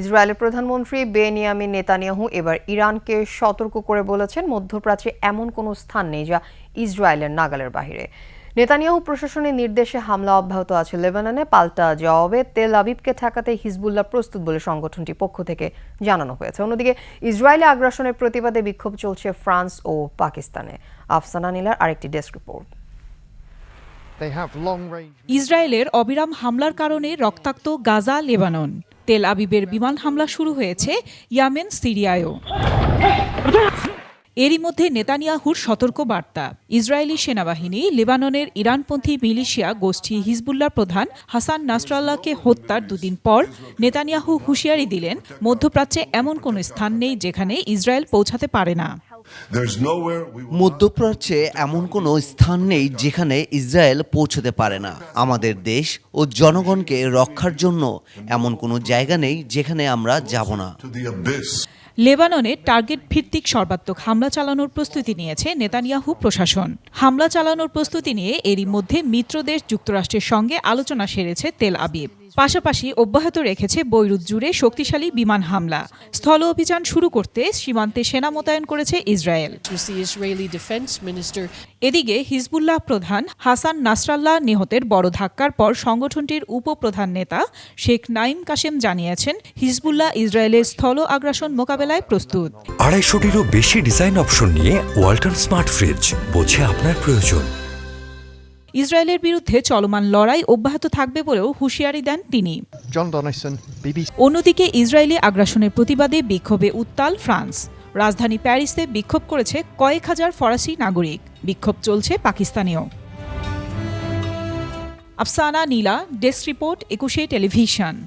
ইসরায়েলের প্রধানমন্ত্রী Benjamin Netanyahu এবার ইরানকে সতর্ক করে বলেছেন মধ্যপ্রাচ্যে এমন কোনো স্থান নেই যা ইসরায়েলের নাগালের বাইরে নেতানিয়াহু প্রশাসনের নির্দেশে হামলা অব্যাহত আছে লেবাননে। পাল্টা জবাবে তেল আবিবকে ঠেকাতে হিজবুল্লাহ প্রস্তুত বলে সংগঠনটির পক্ষ থেকে জানানো হয়েছে। অন্যদিকে ইসরায়েলে আগ্রাসনের প্রতিবাদে বিক্ষোভ চলছে ফ্রান্স ও পাকিস্তানে। আফসানা নীলার আরেকটি ডেস্ক রিপোর্ট. ইসরায়েলের অবিরাম হামলার কারণে রক্তাক্ত গাজা লেবানন। তেল আবিবের বিমান হামলা শুরু হয়েছে ইয়ামেন সিরিয়ায়ও। এরই মধ্যে নেতানিয়াহুর সতর্ক বার্তা ইসরায়েলি সেনাবাহিনী, লেবাননের ইরানপন্থী মিলিশিয়া গোষ্ঠী হিজবুল্লাহ প্রধান হাসান নাসরাল্লাহকে হত্যার দুদিন পর নেতানিয়াহু হুঁশিয়ারি দিলেন, মধ্যপ্রাচ্যে এমন কোনো স্থান নেই যেখানে ইসরায়েল পৌঁছাতে পারে না। মধ্যপ্রাচ্যে এমন কোনো স্থান নেই যেখানে ইসরায়েল পৌঁছতে পারে না। আমাদের দেশ ও জনগণকে রক্ষার জন্য এমন কোনো জায়গা নেই যেখানে আমরা যাব না। লেবাননে টার্গেট ভিত্তিক সর্বাত্মক হামলা চালানোর প্রস্তুতি নিয়েছে নেতানিয়াহু প্রশাসন। হামলা চালানোর প্রস্তুতি নিয়ে এরই মধ্যে মিত্রদেশ যুক্তরাষ্ট্রের সঙ্গে আলোচনা সেরেছে তেল আবিব। পাশাপাশি অব্যাহত রেখেছে বৈরুত জুড়ে শক্তিশালী বিমান হামলা। স্থল অভিযান শুরু করতে সীমান্তে সেনা মোতায়েন করেছে ইসরায়েল। এদিকে হিজবুল্লাহ প্রধান হাসান নাসরাল্লাহ নিহতের বড় ধাক্কার পর সংগঠনটির উপপ্রধান নেতা শেখ নাইম কাশেম জানিয়েছেন হিজবুল্লাহ ইসরায়েলের স্থল আগ্রাসন মোকাবেলায় প্রস্তুত। আড়াইশোটিরও বেশি ডিজাইন অপশন নিয়ে ওয়ালটন স্মার্ট ফ্রিজ বোঝে আপনার প্রয়োজন। ইসরায়েলের বিরুদ্ধে চলমান লড়াই অব্যাহত থাকবে বলেও হুঁশিয়ারি দেন তিনি. অন্যদিকে ইসরায়েলি আগ্রাসনের প্রতিবাদে বিক্ষোভে উত্তাল ফ্রান্স। রাজধানী প্যারিসে বিক্ষোভ করেছে কয়েক হাজার ফরাসি নাগরিক। বিক্ষোভ চলছে পাকিস্তানেও। Afsana Nila desk report Ekushey television.